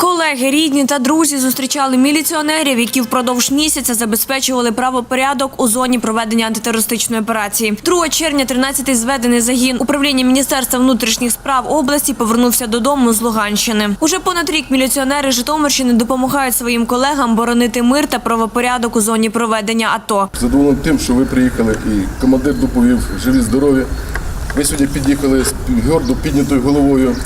Колеги, рідні та друзі зустрічали міліціонерів, які впродовж місяця забезпечували правопорядок у зоні проведення антитерористичної операції. 2 червня 13-й зведений загін управління Міністерства внутрішніх справ області повернувся додому з Луганщини. Уже понад рік міліціонери Житомирщини допомагають своїм колегам боронити мир та правопорядок у зоні проведення АТО. Задоволений тим, що ви приїхали і командир доповів живі здорові. Ви сьогодні під'їхали з гордо піднятою головою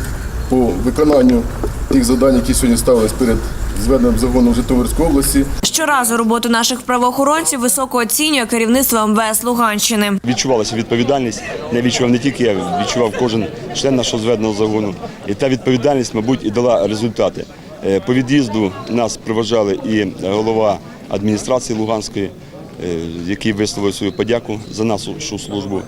по виконанню тих завдань, які сьогодні ставились перед зведеним загоном Житомирської області. Щоразу роботу наших правоохоронців високо оцінює керівництво МВС Луганщини. Відчувалася відповідальність. Не відчував не тільки я, відчував кожен член нашого зведеного загону. І та відповідальність, мабуть, і дала результати. Е, По від'їзду нас проважали і голова адміністрації Луганської, е, який висловив свою подяку за нашу службу.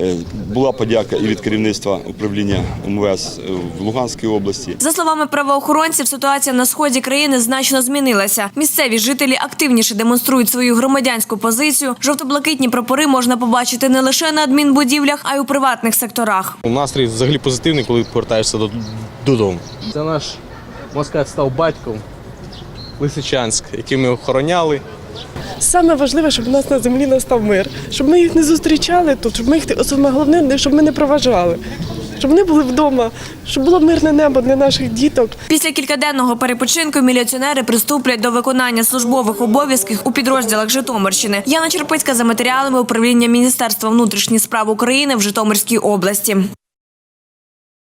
Е, Була подяка і від керівництва управління МВС в Луганській області. За словами правоохоронців, ситуація на сході країни значно змінилася. Місцеві жителі активніше демонструють свою громадянську позицію. Жовто-блакитні прапори можна побачити не лише на адмінбудівлях, а й у приватних секторах. Настрій взагалі позитивний, коли повертаєшся до- додому. Це наш сказати, став батьком Лисичанськ, який ми охороняли. Саме важливе, щоб у нас на землі настав мир, щоб ми їх не зустрічали тут, щоб ми їх саме головне, щоб ми не проважали, щоб вони були вдома, щоб було мирне небо для наших діток. Після кількаденного перепочинку міліціонери приступлять до виконання службових обов'язків у підрозділах Житомирщини. Яна Черпицька за матеріалами управління Міністерства внутрішніх справ України в Житомирській області.